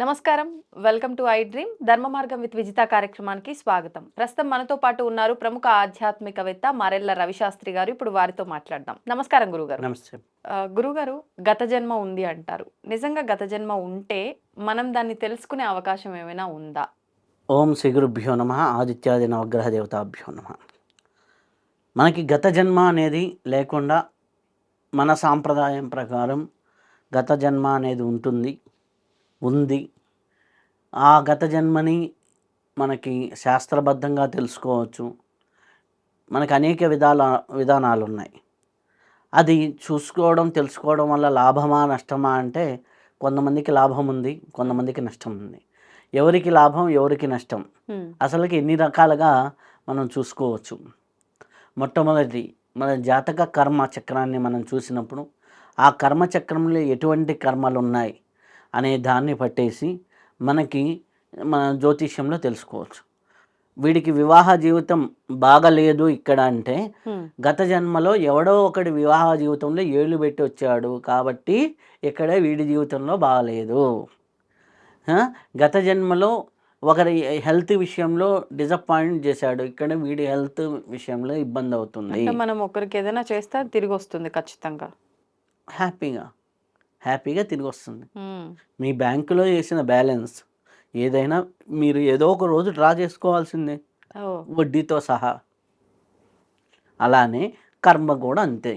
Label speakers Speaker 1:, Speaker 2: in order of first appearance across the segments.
Speaker 1: నమస్కారం. Welcome to iDream. Dharma Margam with Vijitha కార్యక్రమానికి స్వాగతం. ప్రస్తుతం మనతో పాటు ఉన్నారు ప్రముఖ ఆధ్యాత్మికవేత్త మారెల్ల రవిశాస్త్రి గారు. ఇప్పుడు వారితో మాట్లాడదాం. నమస్కారం గురుగారు.
Speaker 2: నమస్తే.
Speaker 1: గురుగారు గత జన్మ ఉంది అంటారు. నిజంగా గత జన్మ ఉంటే మనం దాన్ని తెలుసుకునే అవకాశం ఏమైనా ఉందా?
Speaker 2: ఓం శ్రీ గురుభ్యో నమ. ఆదిత్యాది నవగ్రహ దేవతాభ్యో నమ. మనకి గత జన్మ అనేది లేకుండా మన సాంప్రదాయం ప్రకారం గత జన్మ అనేది ఉంటుంది. ఉంది. ఆ గత జన్మని మనకి శాస్త్రబద్ధంగా తెలుసుకోవచ్చు. మనకు అనేక విధాల విధానాలు ఉన్నాయి అది చూసుకోవడం తెలుసుకోవడం వల్ల లాభమా నష్టమా అంటే కొంతమందికి లాభం ఉంది కొంతమందికి నష్టం ఉంది. ఎవరికి లాభం ఎవరికి నష్టం? అసలుకి ఎన్ని రకాలుగా మనం చూసుకోవచ్చు? మొట్టమొదటి మన జాతక కర్మ చక్రాన్ని మనం చూసినప్పుడు ఆ కర్మ చక్రంలో ఎటువంటి కర్మలు ఉన్నాయి అనే దాన్ని పట్టేసి మనకి మన జ్యోతిష్యంలో తెలుసుకోవచ్చు. వీడికి వివాహ జీవితం బాగలేదు ఇక్కడ అంటే గత జన్మలో ఎవడో ఒకటి వివాహ జీవితంలో ఏళ్ళు పెట్టి వచ్చాడు కాబట్టి ఇక్కడ వీడి జీవితంలో బాగలేదు. గత జన్మలో ఒకరి హెల్త్ విషయంలో డిసప్పాయింట్ చేశాడు. ఇక్కడ వీడి హెల్త్ విషయంలో ఇబ్బంది అవుతుంది.
Speaker 1: మనం ఒకరికి ఏదైనా చేస్తే తిరిగి వస్తుంది ఖచ్చితంగా.
Speaker 2: హ్యాపీగా. హ్యాపీగా తిరిగి వస్తుంది. మీ బ్యాంకులో వేసిన బ్యాలెన్స్ ఏదైనా మీరు ఏదో ఒక రోజు డ్రా చేసుకోవాల్సిందే. వడ్డీతో సహా. అలానే కర్మ కూడా అంతే.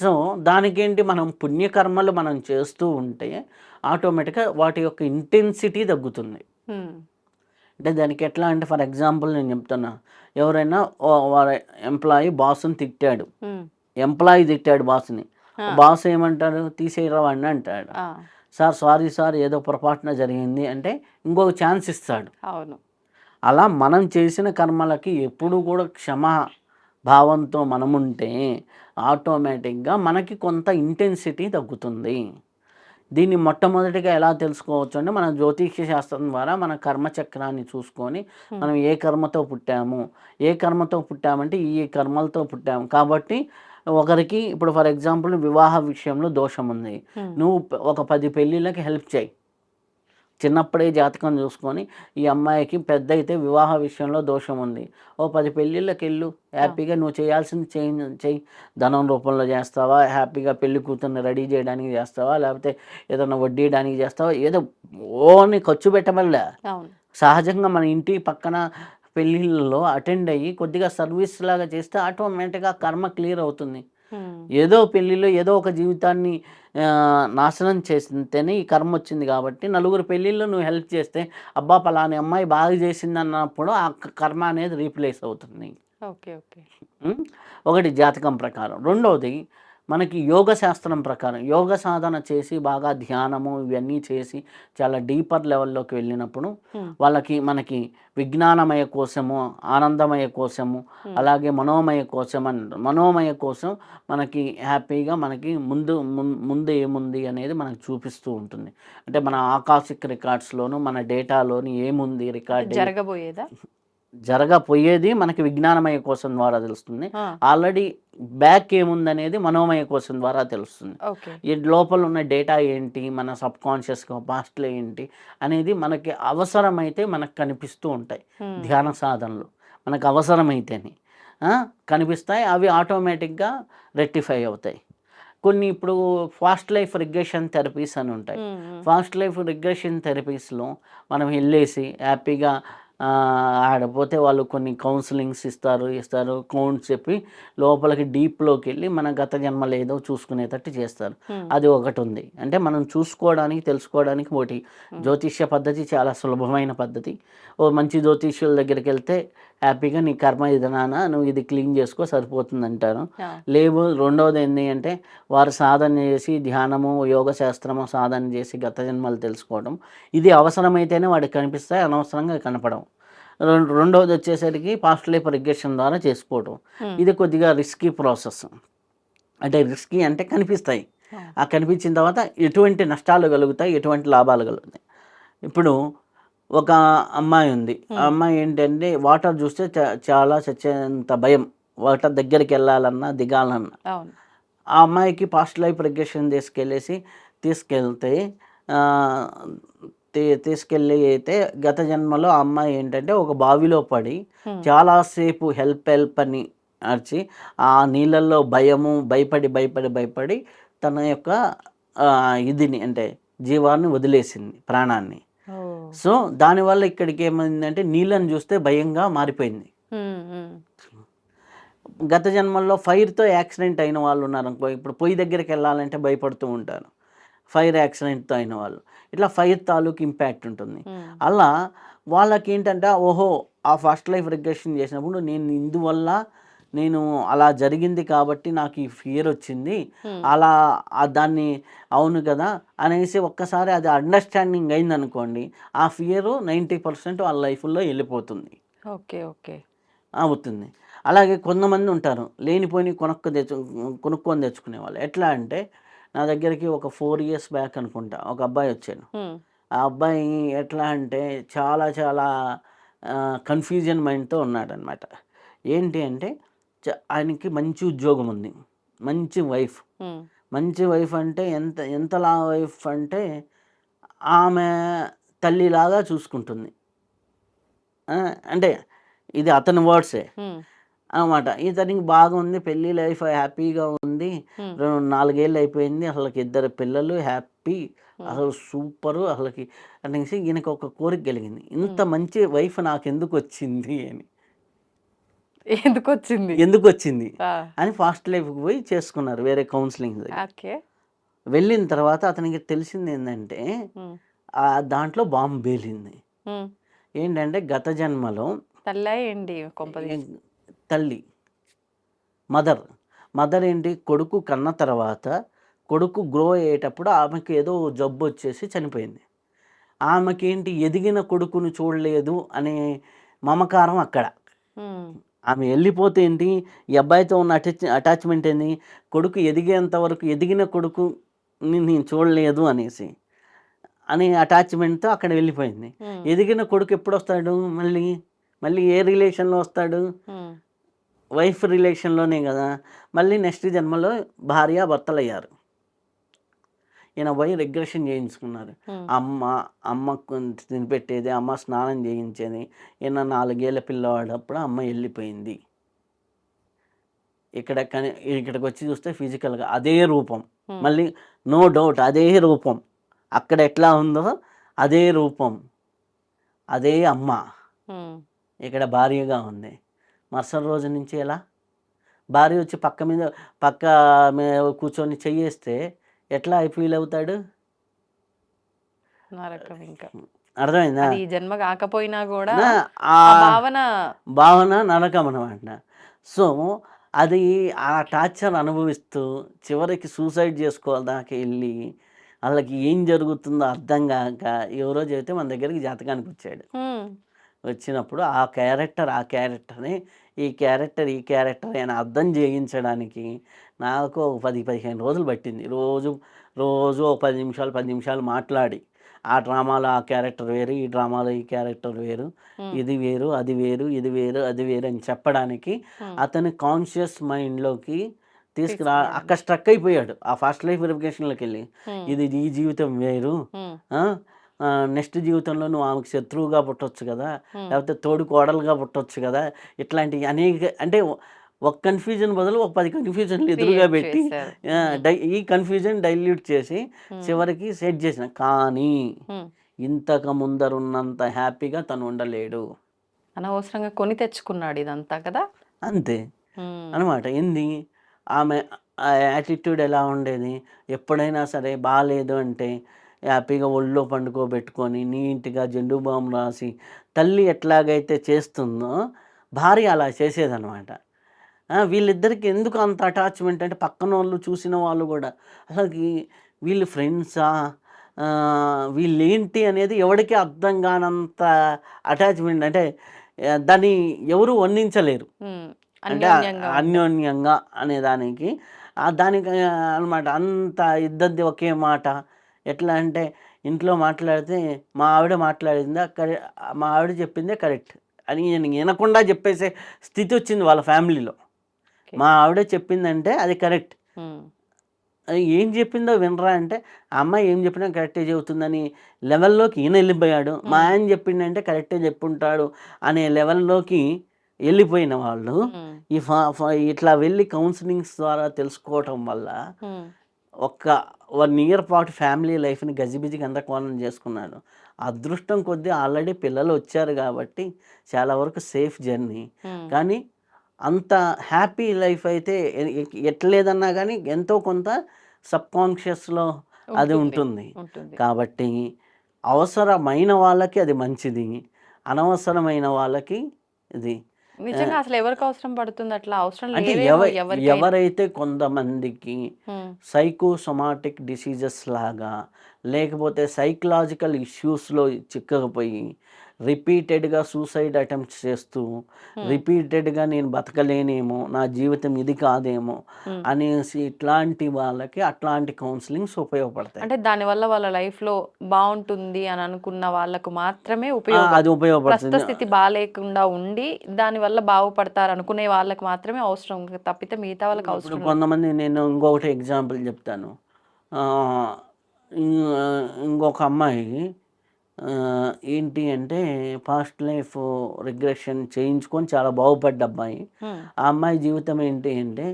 Speaker 2: సో దానికేంటి మనం పుణ్యకర్మలు మనం చేస్తూ ఉంటే ఆటోమేటిక్గా వాటి యొక్క ఇంటెన్సిటీ తగ్గుతుంది. అంటే దానికి ఎట్లా అంటే ఫర్ ఎగ్జాంపుల్ నేను చెప్తున్నా. ఎవరైనా వారి ఎంప్లాయీ బాస్ని తిట్టాడు. ఎంప్లాయీ తిట్టాడు బాస్ని. బాస్ ఏమంటాడు? తీసేయరా వాడిని అంటాడు. సార్ సారీ సార్ ఏదో పొరపాటున జరిగింది అంటే ఇంకొక ఛాన్స్ ఇస్తాడు.
Speaker 1: అవును.
Speaker 2: అలా మనం చేసిన కర్మలకి ఎప్పుడు కూడా క్షమా భావంతో మనం ఉంటే ఆటోమేటిక్గా మనకి కొంత ఇంటెన్సిటీ తగ్గుతుంది. దీన్ని మొట్టమొదటిగా ఎలా తెలుసుకోవచ్చు అంటే మన జ్యోతిష్య శాస్త్రం ద్వారా మన కర్మచక్రాన్ని చూసుకొని మనం ఏ కర్మతో పుట్టాము ఏ కర్మతో పుట్టామంటే ఈ కర్మలతో పుట్టాము. కాబట్టి ఒకరికి ఇప్పుడు ఫర్ ఎగ్జాంపుల్ వివాహ విషయంలో దోషం ఉంది. నువ్వు ఒక పది పెళ్ళిళ్ళకి హెల్ప్ చేయి. చిన్నప్పుడే జాతకం చూసుకొని ఈ అమ్మాయికి పెద్ద అయితే వివాహ విషయంలో దోషం ఉంది. ఓ పది పెళ్ళిళ్ళకి వెళ్ళు. హ్యాపీగా నువ్వు చేయాల్సింది చేయి చెయ్యి ధనం రూపంలో చేస్తావా? హ్యాపీగా పెళ్ళి కూతుర్ని రెడీ చేయడానికి చేస్తావా? లేకపోతే ఏదైనా వడ్డీయడానికి చేస్తావా? ఏదో ఓని ఖర్చు పెట్టమల్లా సహజంగా మన ఇంటి పక్కన పెళ్ళిళ్ళలో అటెండ్ అయ్యి కొద్దిగా సర్వీస్ లాగా చేస్తే ఆటోమేటిక్గా కర్మ క్లియర్ అవుతుంది. ఏదో పెళ్ళిలో ఏదో ఒక జీవితాన్ని నాశనం చేస్తేనే ఈ కర్మ వచ్చింది కాబట్టి నలుగురు పెళ్ళిళ్ళు నువ్వు హెల్ప్ చేస్తే అబ్బా పలాని అమ్మాయి బాగా చేసింది అన్నప్పుడు ఆ కర్మ అనేది రీప్లేస్ అవుతుంది.
Speaker 1: Okay okay?
Speaker 2: ఒకటి జాతకం ప్రకారం. రెండవది మనకి యోగ శాస్త్రం ప్రకారం యోగ సాధన చేసి బాగా ధ్యానము ఇవన్నీ చేసి చాలా డీపర్ లెవెల్లోకి వెళ్ళినప్పుడు. వాళ్ళకి మనకి విజ్ఞానమయ కోశము ఆనందమయ కోశము అలాగే మనోమయ కోశం అని మనోమయ కోసం మనకి హ్యాపీగా మనకి ముందు ముందు ఏముంది అనేది మనకు చూపిస్తూ ఉంటుంది. అంటే మన ఆకాశిక్ రికార్డ్స్లోను మన డేటాలోని ఏముంది రికార్డ్
Speaker 1: జరగబోయేదా?
Speaker 2: జరగపోయేది మనకి విజ్ఞానమయ కోశం ద్వారా తెలుస్తుంది. ఆల్రెడీ బ్యాక్ ఏముందనేది మనోమయ కోశం ద్వారా తెలుస్తుంది. ఈ లోపల ఉన్న డేటా ఏంటి మన సబ్ కాన్షియస్గా పాస్ట్లో ఏంటి అనేది మనకి అవసరమైతే మనకు కనిపిస్తూ ఉంటాయి. ధ్యాన సాధనలు మనకు అవసరమైతేనే. కనిపిస్తాయి అవి ఆటోమేటిక్గా రెక్టిఫై అవుతాయి. కొన్ని ఇప్పుడు ఫాస్ట్ లైఫ్ రిగ్రెషన్ థెరపీస్ అని ఉంటాయి. ఫాస్ట్ లైఫ్ రిగ్రెషన్ థెరపీస్లో మనం వెళ్ళేసి హ్యాపీగా ఆడపోతే వాళ్ళు కొన్ని కౌన్సిలింగ్స్ ఇస్తారు ఇస్తారు కౌంట్స్ చెప్పి లోపలికి డీప్లోకి వెళ్ళి మన గత జన్మలు ఏదో చూసుకునేటట్టు చేస్తారు. అది ఒకటి ఉంది అంటే మనం చూసుకోవడానికి తెలుసుకోవడానికి ఒకటి జ్యోతిష్య పద్ధతి చాలా సులభమైన పద్ధతి. ఓ మంచి జ్యోతిష్యుల దగ్గరికి వెళ్తే హ్యాపీగా నీ కర్మ ఇది నాన్న నువ్వు ఇది క్లీన్ చేసుకో సరిపోతుంది అంటారు లేవు రెండవది ఏంటి అంటే వారు సాధన చేసి ధ్యానము యోగ శాస్త్రము సాధన చేసి గత జన్మలు తెలుసుకోవడం. ఇది అవసరమైతేనే వాడికి కనిపిస్తాయి అనవసరంగా కనపడం రెండవది వచ్చేసరికి పాస్ట్ లైఫ్ రిగ్రెషన్ ద్వారా చేసుకోవడం. ఇది కొద్దిగా రిస్కీ ప్రాసెస్. అంటే రిస్కీ అంటే కనిపిస్తాయి.
Speaker 1: ఆ
Speaker 2: కనిపించిన తర్వాత ఎటువంటి నష్టాలు కలుగుతాయి ఎటువంటి లాభాలు కలుగుతాయి. ఇప్పుడు ఒక అమ్మాయి ఉంది. ఆ అమ్మాయి ఏంటంటే వాటర్ చూస్తే చా- చాలా చచ్చేంత భయం. వాటర్ దగ్గరికి వెళ్ళాలన్నా దిగాలన్నా. ఆ అమ్మాయికి పాస్ట్ లైఫ్ రిగ్రెషన్ తీసుకెళ్ళేసి తీసుకెళ్తే తీసుకెళ్ళి అయితే గత జన్మలో ఆ అమ్మాయి ఏంటంటే ఒక బావిలో పడి. చాలాసేపు హెల్ప్ హెల్ప్ అని అరిచి ఆ నీళ్ళల్లో భయము భయపడి భయపడి భయపడి తన యొక్క ఇదిని అంటే జీవాన్ని వదిలేసింది ప్రాణాన్ని. సో దానివల్ల ఇక్కడికి ఏమైందంటే నీళ్ళని చూస్తే భయంగా మారిపోయింది. గత జన్మల్లో ఫైర్తో యాక్సిడెంట్ అయిన వాళ్ళు ఉన్నారు అనుకో ఇప్పుడు పొయ్యి దగ్గరికి వెళ్ళాలంటే భయపడుతూ ఉంటారు. ఫైర్ యాక్సిడెంట్తో అయిన వాళ్ళు. ఇట్లా ఫైర్ తాలూకు ఇంపాక్ట్ ఉంటుంది. అలా వాళ్ళకి ఏంటంటే ఓహో ఆ ఫస్ట్ లైఫ్ రిగ్రెషన్ చేసినప్పుడు నేను ఇందువల్ల నేను అలా జరిగింది కాబట్టి నాకు ఈ ఫియర్ వచ్చింది. అలా దాన్ని అవును కదా అనేసి ఒక్కసారి అది అండర్స్టాండింగ్ అయింది అనుకోండి ఆ ఫియర్ నైంటీ పర్సెంట్ వాళ్ళ లైఫ్లో వెళ్ళిపోతుంది.
Speaker 1: Okay okay.
Speaker 2: అవుతుంది. అలాగే కొంతమంది ఉంటారు లేనిపోయి కొనుక్కు తెచ్చు కొనుక్కొని తెచ్చుకునే వాళ్ళు. ఎట్లా అంటే నా దగ్గరికి ఒక ఫోర్ ఇయర్స్ బ్యాక్ అనుకుంటా ఒక అబ్బాయి వచ్చాడు.
Speaker 1: ఉమ్,
Speaker 2: ఆ అబ్బాయి ఎట్లా అంటే చాలా చాలా కన్ఫ్యూజన్ మైండ్తో ఉన్నాడనమాట ఏంటి అంటే ఆయనకి మంచి ఉద్యోగం ఉంది. మంచి వైఫ్. మంచి వైఫ్ అంటే ఎంత ఎంతలా వైఫ్ అంటే ఆమె తల్లిలాగా చూసుకుంటుంది. అంటే ఇది అతని వర్డ్సే. అనమాట ఇతనికి బాగుంది పెళ్ళి లైఫ్ హ్యాపీగా ఉంది. రెండు నాలుగేళ్ళు అయిపోయింది. అసలుకి ఇద్దరు పిల్లలు హ్యాపీ. అసలు సూపరు. అసలుకి అనేసి ఈయనకు ఒక కోరిక కలిగింది. ఇంత మంచి వైఫ్ నాకు ఎందుకు వచ్చింది అని.
Speaker 1: ఎందుకు వచ్చింది
Speaker 2: ఎందుకు వచ్చింది అని ఫాస్ట్ లైఫ్కి పోయి చేసుకున్నారు వేరే కౌన్సిలింగ్ వెళ్ళిన తర్వాత అతనికి తెలిసింది ఏంటంటే దాంట్లో బాంబు
Speaker 1: ఉమ్.
Speaker 2: ఏంటంటే గత జన్మలో
Speaker 1: తల్లా
Speaker 2: మదర్ మదర్ ఏంటి కొడుకు కన్న తర్వాత కొడుకు గ్రో అయ్యేటప్పుడు ఆమెకి ఏదో జబ్బు వచ్చేసి చనిపోయింది. ఆమెకి ఏంటి ఎదిగిన కొడుకును చూడలేదు అనే మమకారం అక్కడ. ఆమె వెళ్ళిపోతే ఏంటి? ఈ అబ్బాయితో ఉన్న అటాచ్ అటాచ్మెంట్ ఏంది? కొడుకు ఎదిగేంత వరకు ఎదిగిన కొడుకుని నేను చూడలేదు అనేసి అనే అటాచ్మెంట్తో అక్కడ వెళ్ళిపోయింది. ఎదిగిన కొడుకు ఎప్పుడు వస్తాడు మళ్ళీ మళ్ళీ ఏ రిలేషన్లో వస్తాడు? వైఫ్ రిలేషన్లోనే కదా? మళ్ళీ నెక్స్ట్ జన్మలో భార్య భర్తలు అయ్యారు ఈయన పోయి రిగ్రెషన్ చేయించుకున్నారు. అమ్మ అమ్మకు తినిపెట్టేది అమ్మ స్నానం చేయించేది ఈయన నాలుగేళ్ళ పిల్లవాడప్పుడు అమ్మ వెళ్ళిపోయింది. ఇక్కడ కని ఇక్కడికి వచ్చి చూస్తే ఫిజికల్గా అదే రూపం. మళ్ళీ నో డౌట్ అదే రూపం. అక్కడ ఎట్లా ఉందో అదే రూపం. అదే అమ్మ. ఇక్కడ భార్యగా ఉంది. మరుసటి రోజు నుంచి ఎలా? భార్య వచ్చి పక్క మీద పక్క మీద కూర్చొని చెయ్యేస్తే ఎట్లా ఫీల్ అవుతాడు?
Speaker 1: నరకం ఇంకా.
Speaker 2: అర్థమైందా?
Speaker 1: ఈ జన్మ కాకపోయినా కూడా ఆ భావన
Speaker 2: భావన నరకం అనమాట సో అది ఆ టార్చర్ అనుభవిస్తూ చివరికి సూసైడ్ చేసుకోవాలి దాకా వెళ్ళి వాళ్ళకి ఏం జరుగుతుందో అర్థం కాక ఎవరో చెబితే మన దగ్గరికి జాతకానికి వచ్చాడు. వచ్చినప్పుడు ఆ క్యారెక్టర్ ఆ క్యారెక్టర్ని ఈ క్యారెక్టర్ ఈ క్యారెక్టర్ అని అర్థం చేయించడానికి నాకు ఒక పది పదిహేను రోజులు పట్టింది. రోజు రోజు ఒక పది నిమిషాలు పది నిమిషాలు మాట్లాడి. ఆ డ్రామాలో ఆ క్యారెక్టర్ వేరు ఈ డ్రామాలో ఈ క్యారెక్టర్ వేరు ఇది వేరు అది వేరు ఇది వేరు అది వేరు అని చెప్పడానికి అతని కాన్షియస్ మైండ్లోకి తీసుకురా. అక్కడ స్ట్రక్ అయిపోయాడు. ఆ ఫస్ట్ లైఫ్ వెరిఫికేషన్లోకి వెళ్ళి. ఇది ఈ జీవితం వేరు. నెక్స్ట్ జీవితంలో నువ్వు ఆమెకు శత్రువుగా పుట్టొచ్చు కదా. లేకపోతే తోడు కోడలుగా పుట్టొచ్చు కదా ఇట్లాంటి అనేక అంటే ఒక కన్ఫ్యూజన్ బదులు ఒక పది కన్ఫ్యూజన్లు ఎదురుగా పెట్టి ఈ కన్ఫ్యూజన్ డైల్యూట్ చేసి చివరికి సెట్ చేసిన. కానీ. ఇంతకు ముందరున్నంత హ్యాపీగా తను ఉండలేడు.
Speaker 1: అనవసరంగా కొని తెచ్చుకున్నాడు ఇదంతా కదా?
Speaker 2: అంతే. అనమాట. ఏంది? ఆమె యాటిట్యూడ్ ఎలా ఉండేది? ఎప్పుడైనా సరే బాగాలేదు అంటే హ్యాపీగా ఒళ్ళో పండుకోబెట్టుకొని నీట్గా జెండు బామ్ రాసి తల్లి ఎట్లాగైతే చేస్తుందో భార్య అలా చేసేదనమాట వీళ్ళిద్దరికి ఎందుకు అంత అటాచ్మెంట్ అంటే పక్కన వాళ్ళు చూసిన వాళ్ళు కూడా అసలుకి వీళ్ళు ఫ్రెండ్సా? వీళ్ళు ఏంటి అనేది ఎవరికి అర్థం కానంత అటాచ్మెంట్ అంటే దాన్ని ఎవరు వర్ణించలేరు అంటే
Speaker 1: అన్యోన్యంగా
Speaker 2: అనే దానికి దానికి అనమాట అంత ఇద్దరిది ఒకే మాట. ఎట్లా అంటే ఇంట్లో మాట్లాడితే మా ఆవిడ మాట్లాడిందా కరె మా ఆవిడ చెప్పిందే కరెక్ట్. అని నేను వినకుండా చెప్పేసే స్థితి వచ్చింది వాళ్ళ ఫ్యామిలీలో. మా ఆవిడ చెప్పిందంటే అది కరెక్ట్. ఏం చెప్పిందో వినరా అంటే ఆ అమ్మాయి ఏం చెప్పినా కరెక్టే చెబుతుందని లెవెల్లోకి ఈయన వెళ్ళిపోయాడు. మా ఆయన చెప్పిండంటే కరెక్టే చెప్పుంటాడు అనే లెవెల్లోకి వెళ్ళిపోయిన వాళ్ళు ఈ ఇట్లా వెళ్ళి కౌన్సిలింగ్స్ ద్వారా తెలుసుకోవటం వల్ల ఒక్క వన్ ఇయర్ పాటు ఫ్యామిలీ లైఫ్ని గజిబిజి గందకోణం చేసుకున్నాడు. అదృష్టం కొద్దీ ఆల్రెడీ పిల్లలు వచ్చారు కాబట్టి చాలా వరకు సేఫ్ జర్నీ. కానీ అంత హ్యాపీ లైఫ్ అయితే ఎట్లేదన్నా కానీ ఎంతో కొంత సబ్ కాన్షియస్లో అది ఉంటుంది. కాబట్టి అవసరమైన వాళ్ళకి అది మంచిది. అనవసరమైన వాళ్ళకి ఇది
Speaker 1: నిజంగా అసలు ఎవరికి అవసరం పడుతుంది? అట్లా అవసరం
Speaker 2: అంటే. ఎవరైతే కొంతమందికి సైకోసొమాటిక్ డిసీజెస్ లాగా లేకపోతే సైకలాజికల్ ఇష్యూస్లో చిక్కకపోయి రిపీటెడ్గా సూసైడ్ అటెంప్ట్స్ చేస్తూ రిపీటెడ్గా నేను బతకలేనేమో నా జీవితం ఇది కాదేమో. అనేసి ఇట్లాంటి వాళ్ళకి అట్లాంటి కౌన్సిలింగ్స్ ఉపయోగపడతాయి.
Speaker 1: అంటే దానివల్ల వాళ్ళ లైఫ్లో బాగుంటుంది అని అనుకున్న వాళ్ళకు మాత్రమే ఉపయోగం.
Speaker 2: అది ఉపయోగపడుతుంది.
Speaker 1: స్థితి బాగాలేకుండా ఉండి దాని వల్ల బాగుపడతారు అనుకునే వాళ్ళకి మాత్రమే అవసరం. తప్పితే మిగతా వాళ్ళకి అవసరం.
Speaker 2: కొంతమంది నేను ఇంకొకటి ఎగ్జాంపుల్ చెప్తాను. ఇంకొక అమ్మాయి ఏంటి అంటే పాస్ట్ లైఫ్ రిగ్రెషన్ చేయించుకొని చాలా బాగుపడ్డ అబ్బాయి. ఆ అమ్మాయి జీవితం ఏంటి అంటే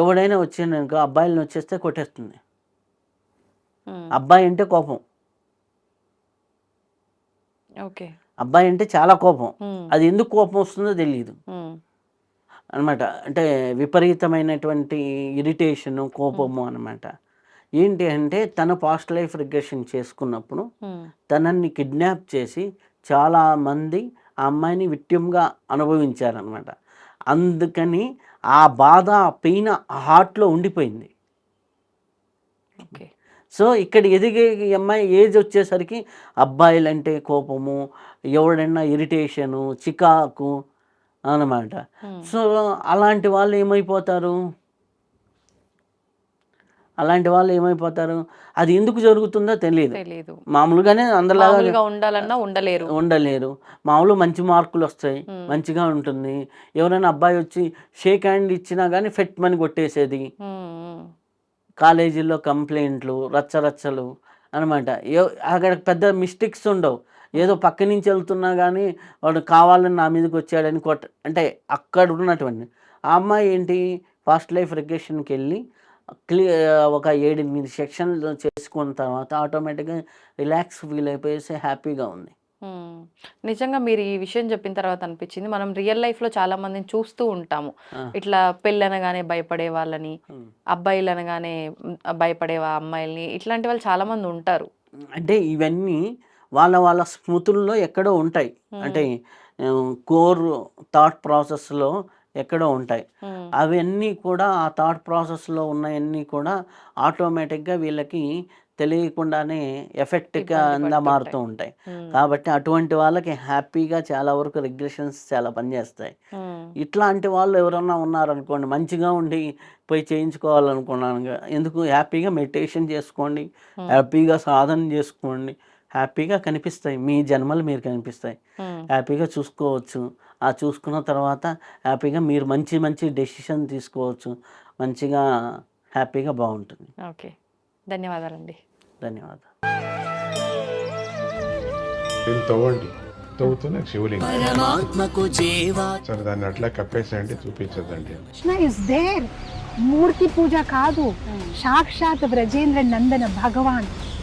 Speaker 2: ఎవడైనా వచ్చిందనుకో అబ్బాయిలను వచ్చేస్తే కొట్టేస్తుంది. అబ్బాయి అంటే కోపం.
Speaker 1: ఓకే.
Speaker 2: అబ్బాయి అంటే చాలా కోపం. అది ఎందుకు కోపం వస్తుందో తెలియదు అనమాట. అంటే విపరీతమైనటువంటి ఇరిటేషను కోపము అనమాట. ఏంటి అంటే తన పాస్ట్ లైఫ్ రిగ్రెషన్ చేసుకున్నప్పుడు తనని కిడ్నాప్ చేసి చాలామంది ఆ అమ్మాయిని విక్టిమ్గా అనుభవించారనమాట అందుకని ఆ బాధ ఆ పెయిన్ ఆ హార్ట్లో ఉండిపోయింది.
Speaker 1: ఓకే.
Speaker 2: సో ఇక్కడ ఎదిగే అమ్మాయి ఏజ్ వచ్చేసరికి అబ్బాయిలంటే కోపము ఎవడైనా ఇరిటేషను చికాకు అన్నమాట.
Speaker 1: ఉమ్,
Speaker 2: సో అలాంటి వాళ్ళు ఏమైపోతారు? అలాంటి వాళ్ళు ఏమైపోతారు? అది ఎందుకు జరుగుతుందో తెలియదు. మామూలుగానే అందరిలాగా
Speaker 1: ఉండాలన్నా ఉండలేరు.
Speaker 2: ఉండలేరు. మామూలు మంచి మార్కులు వస్తాయి. మంచిగా ఉంటుంది. ఎవరైనా అబ్బాయి వచ్చి షేక్ హ్యాండ్ ఇచ్చినా కానీ ఫెట్ మని కొట్టేసేది. కాలేజీల్లో కంప్లైంట్లు రచ్చరచ్చలు అనమాట. అక్కడ పెద్ద మిస్టేక్స్ ఉండవు. ఏదో పక్క నుంచి వెళ్తున్నా కానీ వాడు కావాలని నా మీదకి వచ్చాడని కొట్ట అంటే అక్కడ ఉన్నటువంటి ఆ అమ్మాయి ఏంటి? ఫాస్ట్ లైఫ్ రిగ్రెషన్కి వెళ్ళి క్లియర్ ఒక ఏడెనిమిది సెక్షన్లు చేసుకున్న తర్వాత ఆటోమేటిక్గా రిలాక్స్ ఫీల్ అయిపోయేసి హ్యాపీగా ఉంది.
Speaker 1: నిజంగా మీరు ఈ విషయం చెప్పిన తర్వాత అనిపించింది. మనం రియల్ లైఫ్లో చాలా మందిని చూస్తూ ఉంటాము. ఇట్లా పెళ్ళి అనగానే భయపడే వాళ్ళని అబ్బాయిలు అనగానే భయపడే అమ్మాయిల్ని ఇట్లాంటి వాళ్ళు చాలా మంది ఉంటారు.
Speaker 2: అంటే ఇవన్నీ వాళ్ళ వాళ్ళ స్మృతుల్లో ఎక్కడో ఉంటాయి. అంటే కోర్ థాట్ ప్రాసెస్లో ఎక్కడో ఉంటాయి. అవన్నీ కూడా ఆ థాట్ ప్రాసెస్లో ఉన్నవన్నీ కూడా ఆటోమేటిక్గా వీళ్ళకి తెలియకుండానే ఎఫెక్ట్గా మారుతూ ఉంటాయి. కాబట్టి అటువంటి వాళ్ళకి హ్యాపీగా చాలా వరకు రిగ్రెషన్స్ చాలా పనిచేస్తాయి. ఇట్లాంటి వాళ్ళు ఎవరన్నా ఉన్నారనుకోండి మంచిగా ఉండి పోయి చేయించుకోవాలనుకున్నాను ఎందుకు హ్యాపీగా మెడిటేషన్ చేసుకోండి. హ్యాపీగా సాధన చేసుకోండి హ్యాపీగా కనిపిస్తాయి. మీ జన్మలు మీరు కనిపిస్తాయి. హ్యాపీగా చూసుకోవచ్చు. ఆ చూసుకున్న తర్వాత హ్యాపీగా మీరు మంచి మంచి డెసిషన్ తీసుకోవచ్చు. మంచిగా హ్యాపీగా బాగుంటుంది.
Speaker 1: ఓకే. ధన్యవాదాలండి.
Speaker 2: ధన్యవాదాలు.
Speaker 3: దీన్ని తవ్వండి. తవ్వుతూనే శివలింగం.
Speaker 4: పరమాత్మకు జీవా.
Speaker 3: సరే దాన్ని అట్లా కప్పేసేయండి చూపించదండి
Speaker 5: కృష్ణ ఇస్ దేర్ మూర్తి పూజ కాదు. సాక్షాత్ బ్రజేంద్ర నందన భగవాన్.